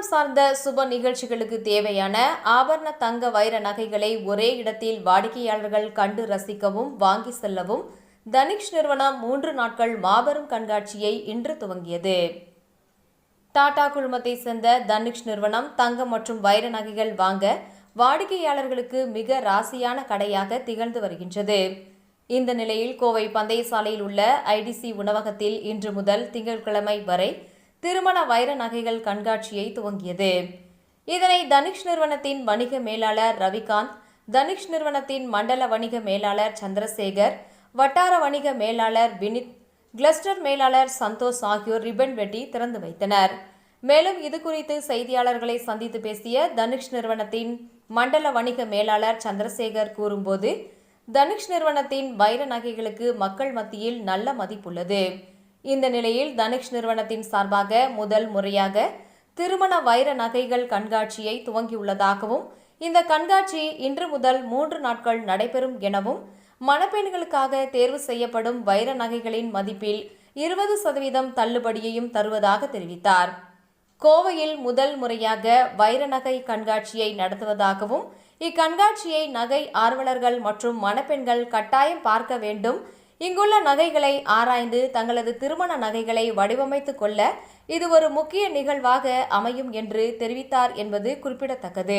திருமணம் சார்ந்த சுப நிகழ்ச்சிகளுக்கு தேவையான ஆபரண தங்க வைர நகைகளை ஒரே இடத்தில் வாடிக்கையாளர்கள் கண்டு ரசிக்கவும் வாங்கி செல்லவும் தனிஷ் நிறுவனம் மூன்று நாட்கள் மாபெரும் கண்காட்சியை இன்று துவங்கியது. டாடா குழுமத்தை சேர்ந்த தனிஷ் நிறுவனம் தங்கம் மற்றும் வைர நகைகள் வாங்க வாடிக்கையாளர்களுக்கு மிக ராசியான கடையாக திகழ்ந்து வருகின்றது. இந்த நிலையில் கோவை பந்தயசாலையில் உள்ள ஐடிசி உணவகத்தில் இன்று முதல் திங்கட்கிழமை வரை திருமண வைர நகைகள் கண்காட்சியை துவங்கியது. இதனை தனுஷ் நிறுவனத்தின் வணிக மேலாளர் ரவிகாந்த் தனுஷ் நிறுவனத்தின் மண்டல வணிக மேலாளர் சந்திரசேகர் வட்டார வணிக மேலாளர் வினித் கிளஸ்டர் மேலாளர் சந்தோஷ் ஆகியோர் ரிப்பன் வெட்டி திறந்து வைத்தனர். மேலும் இது குறித்து செய்தியாளர்களை சந்தித்து பேசிய தனுஷ் நிறுவனத்தின் மண்டல வணிக மேலாளர் சந்திரசேகர் கூறும்போது தனுஷ் நிறுவனத்தின் வைர நகைகளுக்கு மக்கள் மத்தியில் நல்ல மதிப்புள்ளது. இந்த நிலையில் தனுஷ் நிறுவனத்தின் சார்பாக முதல் முறையாக திருமண வைர நகைகள் கண்காட்சியை துவங்கியுள்ளதாகவும் இந்த கண்காட்சி இன்று முதல் மூன்று நாட்கள் நடைபெறும் எனவும் மணப்பெண்களுக்காக தேர்வு செய்யப்படும் வைர நகைகளின் மதிப்பில் இருபது சதவீதம் தள்ளுபடியையும் தருவதாக தெரிவித்தார். கோவையில் முதல் முறையாக வைர நகை கண்காட்சியை நடத்துவதாகவும் இக்கண்காட்சியை நகை ஆர்வலர்கள் மற்றும் மணப்பெண்கள் கட்டாயம் பார்க்க வேண்டும் இங்குள்ள நகைகளை ஆராய்ந்து தங்களது திருமண நகைகளை வடிவமைத்துக் கொள்ள இது ஒரு முக்கிய நிகழ்வாக அமையும் என்று தெரிவித்தார் என்பது குறிப்பிடத்தக்கது.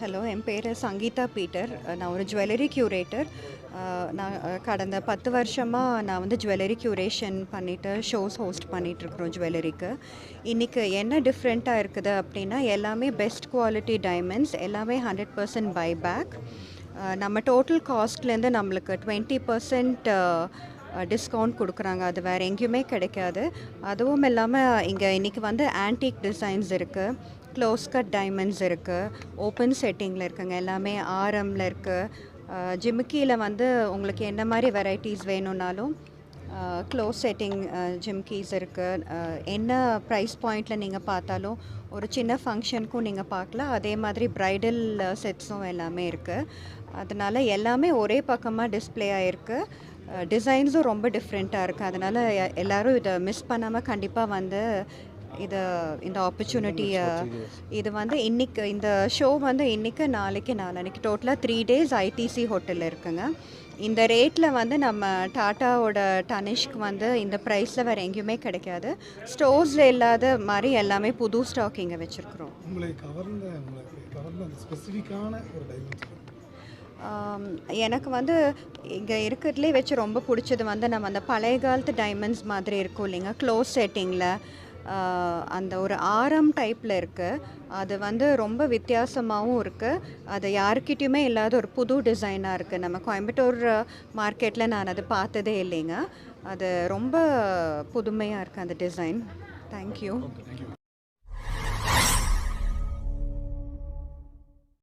ஹலோ என் பேர் சங்கீதா பீட்டர். நான் ஒரு ஜுவல்லரி க்யூரேட்டர் நான் கடந்த பத்து வருஷமாக நான் வந்து ஜுவல்லரி க்யூரேஷன் பண்ணிவிட்டு ஷோஸ் ஹோஸ்ட் பண்ணிகிட்ருக்குறோம் ஜுவல்லரிக்கு இன்றைக்கி என்ன டிஃப்ரெண்ட்டாக இருக்குது அப்படின்னா எல்லாமே பெஸ்ட் குவாலிட்டி டைமண்ட்ஸ் எல்லாமே ஹண்ட்ரட் பர்சன்ட் பை பேக் நம்ம டோட்டல் காஸ்ட்லேருந்து நம்மளுக்கு டுவெண்ட்டி பர்சன்ட் டிஸ்கவுண்ட் கொடுக்குறாங்க. அது வேறு எங்கேயுமே கிடைக்காது. அதுவும் இல்லாமல் இங்கே இன்றைக்கி வந்து ஆன்டிக் டிசைன்ஸ் இருக்குது க்ளோஸ் கட் டைமண்ட்ஸ் இருக்குது ஓப்பன் செட்டிங்கில் இருக்குங்க. எல்லாமே ஆரமில் இருக்குது ஜிமிக்கியில் வந்து உங்களுக்கு என்ன மாதிரி வெரைட்டிஸ் வேணும்னாலும் க்ளோஸ் செட்டிங் ஜிம்கீஸ் இருக்குது என்ன ப்ரைஸ் பாயிண்டில் நீங்கள் பார்த்தாலும் ஒரு சின்ன ஃபங்க்ஷனுக்கும் நீங்கள் பார்க்கலாம். அதே மாதிரி ப்ரைடல் செட்ஸும் எல்லாமே இருக்குது அதனால் எல்லாமே ஒரே பக்கமாக டிஸ்ப்ளே ஆகிருக்கு டிசைன்ஸும் ரொம்ப டிஃப்ரெண்ட்டாக இருக்குது அதனால் எல்லோரும் இதை மிஸ் பண்ணாமல் கண்டிப்பாக வந்து இதை இந்த ஆப்பர்ச்சுனிட்டியை இது. வந்து இன்னைக்கு இந்த ஷோ வந்து இன்னைக்கு நாளைக்கு நாளைக்கு டோட்டலாக த்ரீ டேஸ் ஐடிசி ஹோட்டலில் இருக்குங்க. இந்த ரேட்டில் வந்து நம்ம டாட்டாவோட டனிஷ்க்கு வந்து இந்த ப்ரைஸில் வேறு எங்கேயுமே கிடைக்காது. ஸ்டோர்ஸில் இல்லாத மாதிரி எல்லாமே புது ஸ்டாக் இங்கே வச்சுருக்குறோம். உங்களை கவர்ந்த உங்களுக்கு கவர்ந்த அந்த ஸ்பெசிஃபிக்கான ஒரு டைமென்ஷன் ஆம், எனக்கு வந்து இங்கே இருக்கிறதுலே வச்சு ரொம்ப பிடிச்சது வந்து நம்ம அந்த பழைய காலத்து டைமண்ட்ஸ் மாதிரி இருக்கும் இல்லைங்க. க்ளோஸ் செட்டிங்கில் அந்த ஒரு ஆரம் டைப்பில் இருக்குது அது வந்து ரொம்ப வித்தியாசமாகவும் இருக்குது அது யாருக்கிட்டேயுமே இல்லாத ஒரு புது டிசைனாக இருக்குது நம்ம கோயம்புத்தூர் மார்க்கெட்டில் நான் அது பார்த்ததே இல்லைங்க. அது ரொம்ப புதுமையாக இருக்குது அந்த டிசைன் தேங்க்யூ தேங்க்யூ